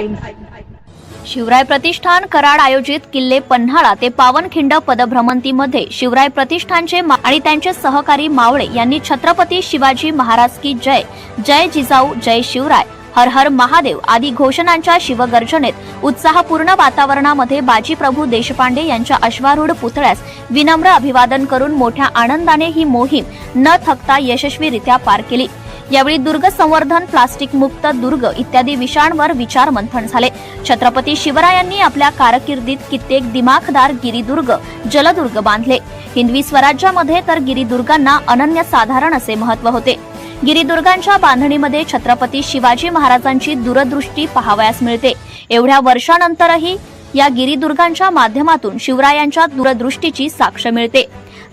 शिवराय प्रतिष्ठान कराड आयोजित किल्ले पन्हाळा ते पावनखिंड पदभ्रमंतीमध्ये शिवराय प्रतिष्ठानचे आणि त्यांचे सहकारी मावळे यांनी छत्रपती शिवाजी महाराज की जय जय जिजाऊ जय शिवराय हर हर महादेव आदी घोषणांच्या शिवगर्जनेत उत्साहपूर्ण वातावरणामध्ये बाजीप्रभू देशपांडे यांच्या अश्वारूढ पुतळ्यास विनम्र अभिवादन करून मोठ्या आनंदाने ही मोहीम न थकता यशस्वीरित्या पार केली. यावेळी दुर्ग संवर्धन प्लास्टिक मुक्त दुर्ग इत्यादी विषयांवर विचार मंथन झाले. छत्रपती शिवरायांनी आपल्या कारकिर्दीत कित्येक दिमाखदार गिरिदुर्ग जलदुर्ग बांधले. हिंदवी स्वराज्यामध्ये तर गिरिदुर्गांना अनन्यसाधारण असे महत्त्व होते. गिरिदुर्गांच्या बांधणीमध्ये छत्रपती शिवाजी महाराजांची दूरदृष्टी पाहावयास मिळते. एवढ्या वर्षानंतरही या गिरिदुर्गांच्या माध्यमातून शिवरायांच्या दूरदृष्टीची साक्ष मिळते.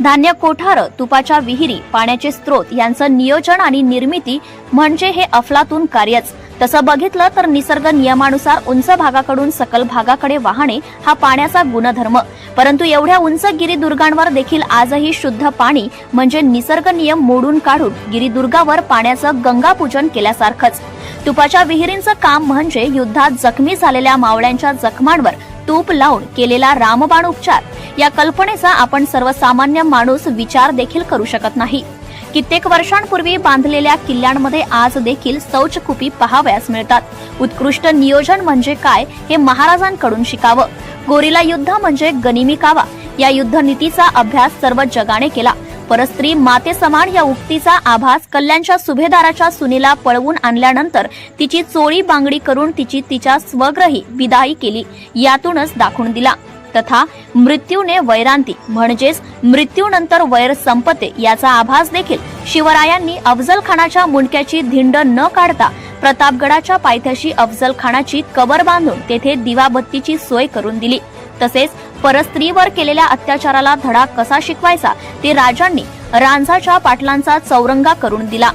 धान्य कोठार तुपाच्या विहिरी पाण्याचे स्रोत यांचं नियोजन आणि निर्मिती म्हणजे हे अफलातून कार्यच. तसं बघितलं तर निसर्ग नियमानुसार उंच भागाकडून सकल भागाकडे वाहणे हा पाण्याचा गुणधर्म. परंतु एवढ्या उंच गिरिदुर्गांवर देखील आजही शुद्ध पाणी म्हणजे निसर्ग नियम मोडून काढून गिरिदुर्गावर पाण्याचं गंगापूजन केल्यासारखंच. तुपाच्या विहिरींचं काम म्हणजे युद्धात जखमी झालेल्या मावळ्यांच्या जखमांवर तूप लावून केलेला रामबाण उपचार. या कल्पनेचा आपण सर्वसामान्य माणूस विचार देखील करू शकत नाही. कित्येक वर्षांपूर्वी बांधलेल्या किल्ल्यांमध्ये आज देखील शौचकुपी पहावयास मिळतात. उत्कृष्ट नियोजन म्हणजे काय हे महाराजांकडून शिकावं. गोरीला युद्ध म्हणजे गनिमी कावा. या युद्धनीतीचा अभ्यास सर्व जगाने केला. परस्त्री माते समान या उक्तीचा आभास कल्याणच्या सुभेदाराच्या सुनीला पळवून आणल्यानंतर तिची चोळी बांगडी करून तिची तिच्या स्वग्रही विदाई केली. यातूनच दाखवून दिला. तथा मृत्यूने वैरांती म्हणजेच मृत्यूनंतर वैर संपते याचा आभास देखील शिवरायांनी अफजल खानाच्या मुंडक्याची धिंड न काढता प्रतापगडाच्या पायथ्याशी अफजल खानाची कबर बांधून तेथे दिवाबत्तीची सोय करून दिली. तसेच परस्त्रीवर केलेल्या अत्याचाराला धडा कसा शिकवायचा ते राजांनी रांझाच्या पाटलांचा चौरंगा करून दिला.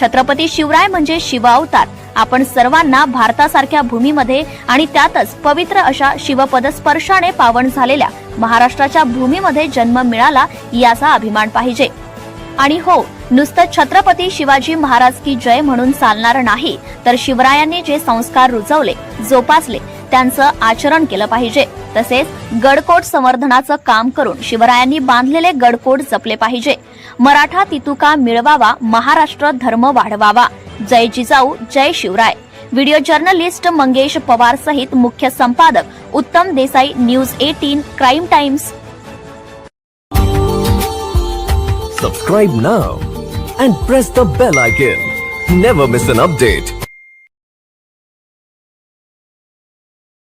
छत्रपती शिवराय म्हणजे शिवावतार आपण सर्वांना भारतासारख्या भूमीमध्ये आणि त्यातच पवित्र अशा शिवपदस्पर्शाने पावन झालेल्या महाराष्ट्राच्या भूमीमध्ये जन्म मिळाला याचा अभिमान पाहिजे. आणि हो नुसतं छत्रपती शिवाजी महाराज की जय म्हणून चालणार नाही तर शिवरायांनी जे संस्कार रुजवले जोपासले त्यांचं आचरण केलं पाहिजे. तसेच गडकोट संवर्धनाचं काम करून शिवरायांनी बांधलेले गडकोट जपले पाहिजे. मराठा तितुका मिळवावा महाराष्ट्र धर्म वाढवावा. जय जिजाऊ जय शिवराय. व्हिडिओ जर्नलिस्ट मंगेश पवार सहित मुख्य संपादक Uttam Desai news eighteen crime times. Subscribe now and press the bell icon. Never miss an update.